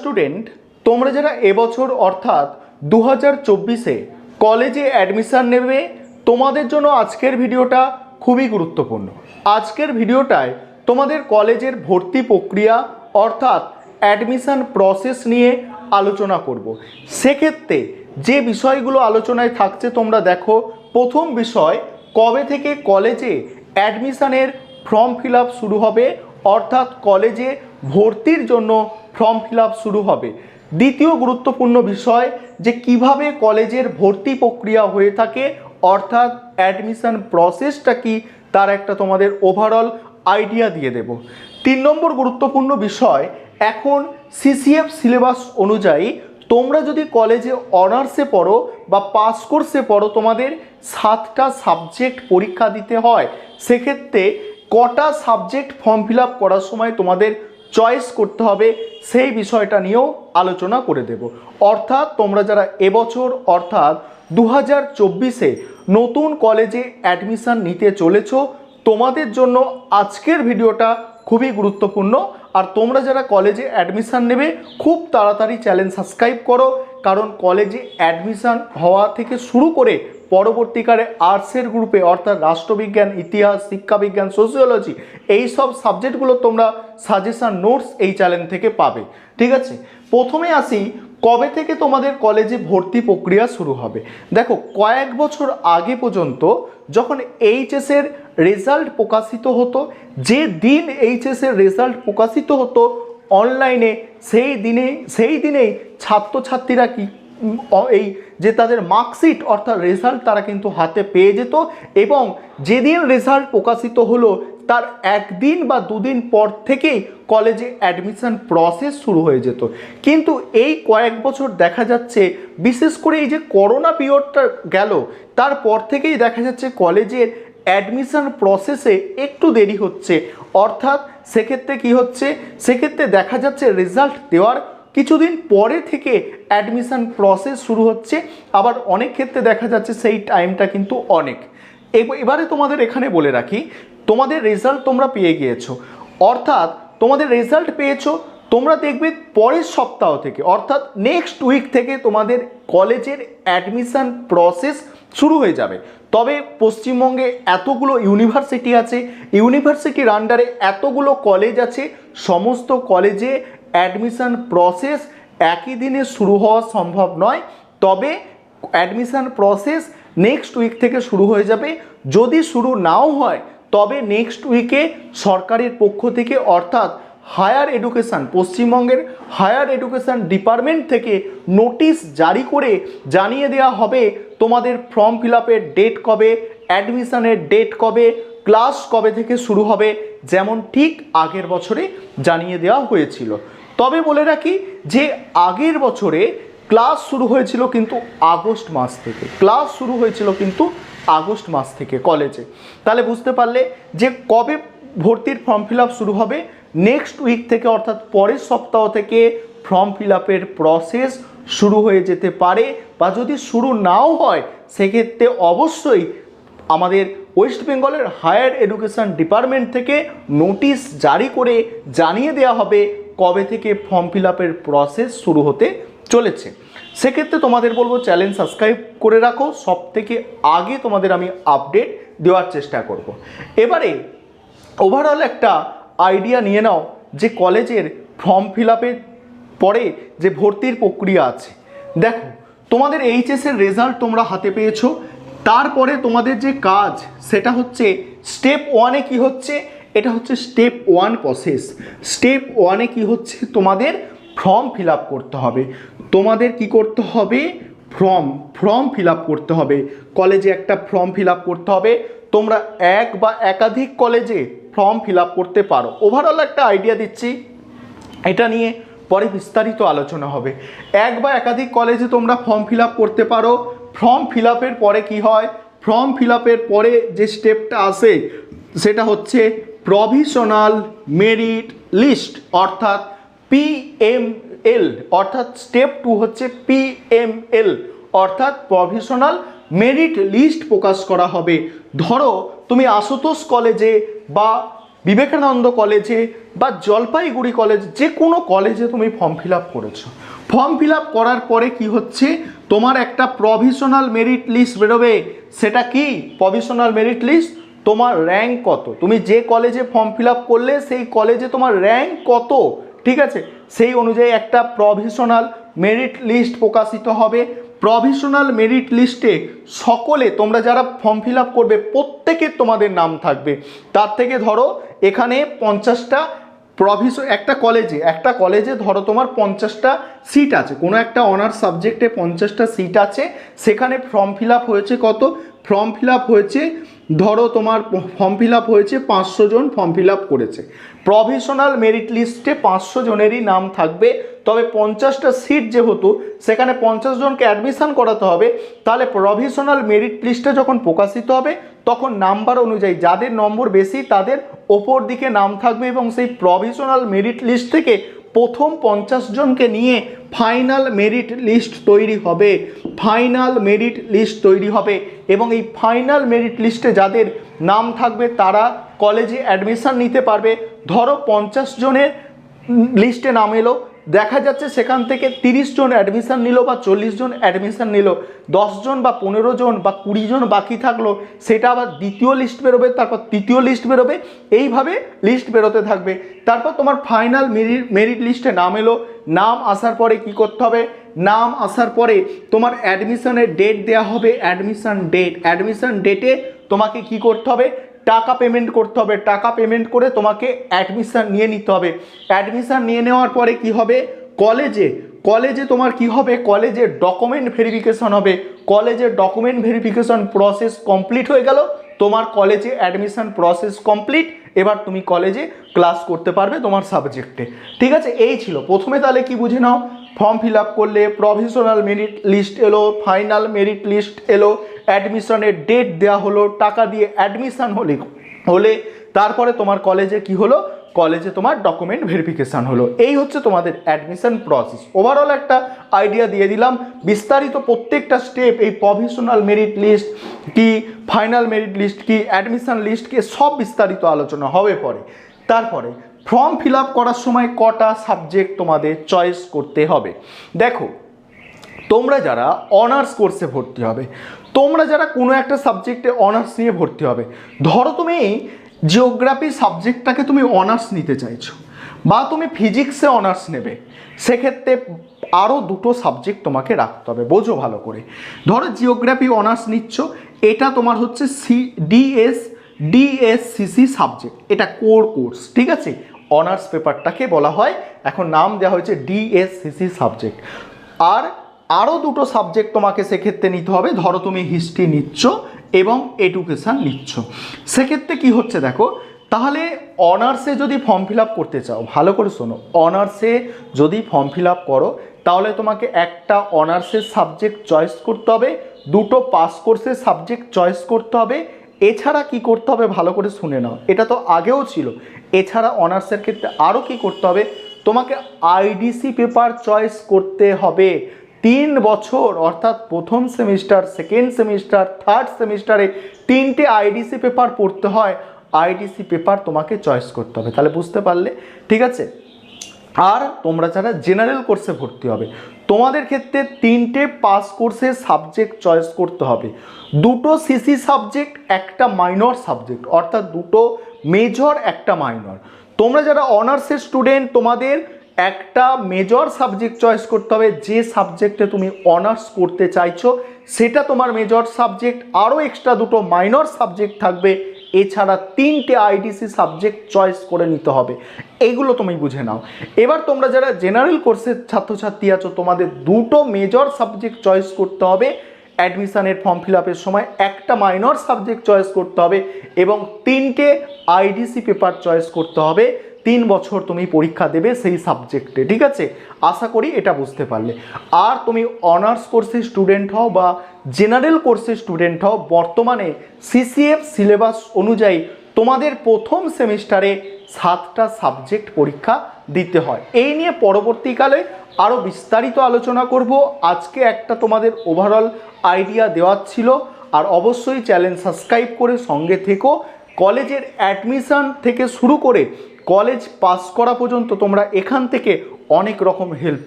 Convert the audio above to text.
Student তোমরা যারা এবছর অর্থাৎ দু হাজার চব্বিশে কলেজে অ্যাডমিশান নেবে, তোমাদের জন্য আজকের ভিডিওটা খুবই গুরুত্বপূর্ণ। আজকের ভিডিওটায় তোমাদের কলেজের ভর্তি প্রক্রিয়া অর্থাৎ অ্যাডমিশান প্রসেস নিয়ে আলোচনা করব। সেক্ষেত্রে যে বিষয়গুলো আলোচনায় থাকছে, তোমরা দেখো, প্রথম বিষয়, কবে থেকে কলেজে অ্যাডমিশানের ফর্ম ফিল শুরু হবে? অর্থাৎ কলেজে ভর্তির জন্য ফর্ম ফিল শুরু হবে। দ্বিতীয় গুরুত্বপূর্ণ বিষয় যে কীভাবে কলেজের ভর্তি প্রক্রিয়া হয়ে থাকে, অর্থাৎ অ্যাডমিশন প্রসেসটা কি, তার একটা তোমাদের ওভারঅল আইডিয়া দিয়ে দেব। তিন নম্বর গুরুত্বপূর্ণ বিষয়, এখন সিসিএফ সিলেবাস অনুযায়ী তোমরা যদি কলেজে অনার্সে পড়ো বা পাস কোর্সে পড়ো, তোমাদের সাতটা সাবজেক্ট পরীক্ষা দিতে হয়। সেক্ষেত্রে কটা সাবজেক্ট ফর্ম ফিল করার সময় তোমাদের চয়েস করতে হবে, সেই বিষয়টা নিয়েও আলোচনা করে দেব। অর্থাৎ তোমরা যারা এবছর, অর্থাৎ দু হাজার চব্বিশে নতুন কলেজে অ্যাডমিশান নিতে চলেছ, তোমাদের জন্য আজকের ভিডিওটা খুবই গুরুত্বপূর্ণ। আর তোমরা যারা কলেজে অ্যাডমিশান নেবে, খুব তাড়াতাড়ি চ্যানেল সাবস্ক্রাইব করো। কারণ কলেজে অ্যাডমিশান হওয়া থেকে শুরু করে পরবর্তীকালে আর্টসের গ্রুপে অর্থাৎ রাষ্ট্রবিজ্ঞান, ইতিহাস, শিক্ষাবিজ্ঞান সোসিওলজি এই সব সাবজেক্টগুলো তোমরা সাজেশান নোটস এই চ্যানেল থেকে পাবে। ঠিক আছে? প্রথমে আসি, কবে থেকে তোমাদের কলেজে ভর্তি প্রক্রিয়া শুরু হবে? দেখো, কয়েক বছর আগে পর্যন্ত যখন এইচএসের রেজাল্ট প্রকাশিত হতো, যে দিন এইচএসের রেজাল্ট প্রকাশিত হতো অনলাইনে সেই দিনে, সেই দিনেই ছাত্রছাত্রীরা কি এই যে তাদের মার্কশিট অর্থাৎ রেজাল্ট তারা কিন্তু হাতে পেয়ে যেত এবং যেদিন রেজাল্ট প্রকাশিত হলো, তার একদিন বা দুদিন পর থেকেই কলেজে অ্যাডমিশন প্রসেস শুরু হয়ে যেত। কিন্তু এই কয়েক বছর দেখা যাচ্ছে, বিশেষ করে এই যে করোনা পিরিয়ডটা গেল, তারপর থেকেই দেখা যাচ্ছে কলেজের অ্যাডমিশন প্রসেসে একটু দেরি হচ্ছে। অর্থাৎ সেক্ষেত্রে কি হচ্ছে? সেক্ষেত্রে দেখা যাচ্ছে রেজাল্ট দেওয়ার কিছুদিন পরে থেকে অ্যাডমিশন প্রসেস শুরু হচ্ছে। আবার অনেক ক্ষেত্রে দেখা যাচ্ছে সেই টাইমটা কিন্তু অনেক। এব- এবারে তোমাদের এখানে বলে রাখি, তোমাদের রেজাল্ট তোমরা পেয়ে গিয়েছো। অর্থাৎ তোমাদের রেজাল্ট পেয়েছ, তোমরা দেখবে পরের সপ্তাহ থেকে, অর্থাৎ নেক্সট উইক থেকে তোমাদের কলেজের অ্যাডমিশন প্রসেস শুরু হয়ে যাবে। তবে পশ্চিমবঙ্গে এতগুলো ইউনিভার্সিটি আছে ইউনিভার্সিটির আন্ডারে এতগুলো কলেজ আছে, সমস্ত কলেজে অ্যাডমিশন প্রসেস একই দিনে শুরু হওয়া সম্ভব নয়। তবে অ্যাডমিশন প্রসেস নেক্সট উইক থেকে শুরু হয়ে যাবে। যদি শুরু নাও হয়, তবে নেক্সট উইকে সরকারের পক্ষ থেকে, অর্থাৎ হায়ার এডুকেশান, পশ্চিমবঙ্গের হায়ার এডুকেশান ডিপার্টমেন্ট থেকে নোটিশ জারি করে জানিয়ে দেওয়া হবে তোমাদের ফর্ম ফিল আপের ডেট কবে, অ্যাডমিশানের ডেট কবে, ক্লাস কবে থেকে শুরু হবে, যেমন ঠিক আগের বছরে জানিয়ে দেওয়া হয়েছিল। তবে বলে রাখি যে আগের বছরে ক্লাস শুরু হয়েছিল কিন্তু আগস্ট মাস থেকে। ক্লাস শুরু হয়েছিল কিন্তু আগস্ট মাস থেকে কলেজে। তাহলে বুঝতে পারলে যে কবে ভর্তির ফর্ম ফিল শুরু হবে নেক্সট উইক থেকে অর্থাৎ পরের সপ্তাহ থেকে ফর্ম ফিল প্রসেস শুরু হয়ে যেতে পারে বা যদি শুরু নাও হয়, সেক্ষেত্রে অবশ্যই আমাদের ওয়েস্ট বেঙ্গলের হায়ার এডুকেশন ডিপার্টমেন্ট থেকে নোটিশ জারি করে জানিয়ে দেওয়া হবে কবে থেকে ফর্ম ফিল আপের প্রসেস শুরু হতে চলেছে? সেক্ষেত্রে তোমাদের বলব চ্যানেল সাবস্ক্রাইব করে রাখো সব থেকে আগে তোমাদের আমি আপডেট দেওয়ার চেষ্টা করব। এবারে ওভারঅল একটা আইডিয়া নিয়ে নাও যে কলেজের ফর্ম ফিল আপের পরে যে ভর্তির প্রক্রিয়া আছে। দেখো, তোমাদের এইচএসের রেজাল্ট তোমরা হাতে পেয়েছ, তারপরে তোমাদের যে কাজ, সেটা হচ্ছে স্টেপ ওয়ানে কি হচ্ছে? এটা হচ্ছে স্টেপ ওয়ান প্রসেস স্টেপ ওয়ানে কি হচ্ছে? তোমাদের ফর্ম ফিল করতে হবে। তোমাদের কি করতে হবে? ফর্ম ফর্ম ফিল করতে হবে। কলেজে একটা ফর্ম ফিল করতে হবে। তোমরা এক বা একাধিক কলেজে ফর্ম ফিল করতে পারো। ওভারঅল একটা আইডিয়া দিচ্ছি। এটা নিয়ে পরে বিস্তারিত আলোচনা হবে। এক বা একাধিক কলেজে তোমরা ফর্ম ফিল করতে পারো। ফর্ম ফিল পরে কি হয়? ফর্ম ফিল পরে যে স্টেপটা আসে সেটা হচ্ছে প্রভিশনাল মেরিট লিস্ট অর্থাৎ পিএমএল অর্থাৎ স্টেপ টু হচ্ছে পিএমএল অর্থাৎ প্রভিশনাল মেরিট লিস্ট প্রকাশ করা হবে। ধরো, তুমি আশুতোষ কলেজে বা বিবেকানন্দ কলেজে বা জলপাইগুড়ি কলেজ যে কোনো কলেজে তুমি ফর্ম ফিল আপ করেছ। ফর্ম ফিল আপ করার পরে কি হচ্ছে? তোমার একটা প্রভিশনাল মেরিট লিস্ট বেরোবে। সেটা কি? প্রভিশনাল মেরিট লিস্ট তোমার র্যাঙ্ক কত? তুমি যে কলেজে ফর্ম ফিল করলে, সেই কলেজে তোমার র্যাঙ্ক কত? ঠিক আছে? সেই অনুযায়ী একটা প্রভিশনাল মেরিট লিস্ট প্রকাশিত হবে। প্রভিশনাল মেরিট লিস্টে সকলে, তোমরা যারা ফর্ম ফিল করবে প্রত্যেকের তোমাদের নাম থাকবে। তার থেকে ধরো, এখানে পঞ্চাশটা প্রভিস একটা কলেজে একটা কলেজে ধরো তোমার পঞ্চাশটা সিট আছে। কোনো একটা অনার্স সাবজেক্টে পঞ্চাশটা সিট আছে। সেখানে ফর্ম ফিল হয়েছে কত? ফর্ম ফিল হয়েছে ধরো তোমার ফর্ম ফিল আপ হয়েছে, পাঁচশো জন ফর্ম ফিল আপ করেছে। প্রভিশনাল মেরিট লিস্টে পাঁচশো জনেরই নাম থাকবে, তবে পঞ্চাশটা সিট যেহেতু, সেখানে পঞ্চাশ জনকে অ্যাডমিশন করাতে হবে, তাহলে প্রভিশনাল মেরিট লিস্টে যখন প্রকাশিত হবে, তখন নাম্বার অনুযায়ী যাদের নম্বর বেশি, তাদের ওপর দিকে নাম থাকবে এবং সেই প্রভিশনাল মেরিট লিস্ট থেকে প্রথম পঞ্চাশ জনকে নিয়ে ফাইনাল মেরিট লিস্ট তৈরি হবে। ফাইনাল মেরিট লিস্ট তৈরি হবে এবং এই ফাইনাল মেরিট লিস্টে যাদের নাম থাকবে তারা কলেজে অ্যাডমিশান নিতে পারবে। ধরো পঞ্চাশ জনের লিস্টে নাম এলো দেখা যাচ্ছে সেখান থেকে তিরিশ জন অ্যাডমিশান নিল বা চল্লিশ জন অ্যাডমিশান নিল। জন বা পনেরো জন বা কুড়ি জন বাকি থাকল, সেটা আবার দ্বিতীয় লিস্ট বেরোবে, তারপর তৃতীয় লিস্ট বেরোবে, এইভাবে লিস্ট বেরোতে থাকবে। তারপর তোমার ফাইনাল মেরিট মেরিট লিস্টে নাম এলো। নাম আসার পরে কি করতে হবে? নাম আসার পরে তোমার অ্যাডমিশনের ডেট দেওয়া হবে অ্যাডমিশন ডেট অ্যাডমিশন ডেটে তোমাকে কি করতে হবে? টাকা পেমেন্ট করতে হবে। টাকা পেমেন্ট করে তোমাকে অ্যাডমিশান নিয়ে নিতে হবে। অ্যাডমিশান নিয়ে নেওয়ার পরে কি হবে? কলেজে কলেজে তোমার কি হবে? কলেজে ডকুমেন্ট ভেরিফিকেশন হবে। কলেজে ডকুমেন্ট ভেরিফিকেশন প্রসেস কমপ্লিট হয়ে গেল। তোমার কলেজে অ্যাডমিশন প্রসেস কমপ্লিট এবার তুমি কলেজে ক্লাস করতে পারবে তোমার সাবজেক্টে ঠিক আছে? এই ছিল। প্রথমে তাহলে কি বুঝে নাও? ফর্ম ফিল করলে প্রভিশনাল মেরিট লিস্ট এলো ফাইনাল মেরিট লিস্ট এলো অ্যাডমিশনের ডেট দেওয়া হলো, টাকা দিয়ে অ্যাডমিশান হলে হলে তারপরে তোমার কলেজে কি হলো? কলেজে তোমার ডকুমেন্ট ভেরিফিকেশান হলো। এই হচ্ছে তোমাদের অ্যাডমিশন প্রসেস ওভারঅল একটা আইডিয়া দিয়ে দিলাম। বিস্তারিত প্রত্যেকটা স্টেপ এই প্রভিশনাল মেরিট লিস্ট কি ফাইনাল মেরিট লিস্ট কি অ্যাডমিশন লিস্ট কি, সব বিস্তারিত আলোচনা হবে পরে। তারপরে ফর্ম ফিল করার সময় কটা সাবজেক্ট তোমাদের চয়েস করতে হবে। দেখো, তোমরা যারা অনার্স কোর্সে ভর্তি হবে তোমরা যারা কোনো একটা সাবজেক্টে অনার্স নিয়ে ভর্তি হবে, ধরো তুমি জিওগ্রাফি সাবজেক্টটাকে তুমি অনার্স নিতে চাইছো বা তুমি ফিজিক্সে অনার্স নেবে, সেক্ষেত্রে আরও দুটো সাবজেক্ট তোমাকে রাখতে হবে, বোঝো ভালো করে। ধরো জিওগ্রাফি অনার্স নিচ্ছ, এটা তোমার হচ্ছে সি ডিএস ডিএসসিসি সাবজেক্ট এটা কোর কোর্স ঠিক আছে? অনার্স পেপারটাকে বলা হয়, এখন নাম দেওয়া হয়েছে ডিএসসিসি সাবজেক্ট আর আরও দুটো সাবজেক্ট তোমাকে সেক্ষেত্রে নিতে হবে। ধরো তুমি হিস্ট্রি নিচ্ছ এবং এডুকেশান নিচ্ছ সেক্ষেত্রে কি হচ্ছে দেখো, তাহলে অনার্সে যদি ফর্ম ফিল করতে চাও, ভালো করে শোনো অনার্সে যদি ফর্ম ফিল করো, তাহলে তোমাকে একটা অনার্সের সাবজেক্ট চয়েস করতে হবে, দুটো পাস কোর্সের সাবজেক্ট চয়েস করতে হবে। এছাড়া কি করতে হবে ভালো করে শুনে নাও, এটা তো আগেও ছিল। এছাড়া অনার্সের ক্ষেত্রে আরও কি করতে হবে, তোমাকে আইডিসি পেপার চয়েস করতে হবে। তিন বছর, অর্থাৎ প্রথম সেমিস্টার সেকেন্ড সেমিস্টার থার্ড সেমিস্টারে তিনটে আইডিসি পেপার পড়তে হয়। আইডিসি পেপার তোমাকে চয়েস করতে হবে। তাহলে বুঝতে পারলে? ঠিক আছে? আর তোমরা যারা জেনারেল কোর্সে ভর্তি হবে, তোমাদের ক্ষেত্রে তিনটে পাস কোর্সের সাবজেক্ট চয়েস করতে হবে। দুটো সিসি সাবজেক্ট একটা মাইনর সাবজেক্ট অর্থাৎ দুটো মেজর একটা মাইনর তোমরা যারা অনার্সের স্টুডেন্ট তোমাদের একটা মেজর সাবজেক্ট চয়েস করতে হবে, যে সাবজেক্টে তুমি অনার্স করতে চাইছো, সেটা তোমার মেজর সাবজেক্ট আরও এক্সট্রা দুটো মাইনর সাবজেক্ট থাকবে, এছাড়া তিনটে আইডিসি সাবজেক্ট চয়েস করে নিতে হবে। এগুলো তুমি বুঝে নাও। এবার তোমরা যারা জেনারেল কোর্সের ছাত্রছাত্রী আছো, তোমাদের দুটো মেজর সাবজেক্ট চয়েস করতে হবে। অ্যাডমিশনের ফর্ম ফিল আপের সময় একটা মাইনর সাবজেক্ট চয়েস করতে হবে এবং তিনটে আইডিসি পেপার চয়েস করতে হবে। তিন বছর তুমি পরীক্ষা দেবে সেই সাবজেক্টে, ঠিক আছে? আশা করি এটা বুঝতে পারলে। আর তুমি অনার্স কোর্সের স্টুডেন্ট হও বা জেনারেল কোর্সের স্টুডেন্ট হও, বর্তমানে সিসিএফ সিলেবাস অনুযায়ী তোমাদের প্রথম সেমিস্টারে সাতটা সাবজেক্ট পরীক্ষা দিতে হয়। এই নিয়ে পরবর্তীকালে আরও বিস্তারিত আলোচনা করব। আজকে একটা তোমাদের ওভারঅল আইডিয়া দেওয়ার ছিল। আর অবশ্যই চ্যানেল সাবস্ক্রাইব করে সঙ্গে থেকো। কলেজের অ্যাডমিশন থেকে শুরু করে কলেজ পাস করা পর্যন্ত তোমরা এখান থেকে অনেক রকম হেল্প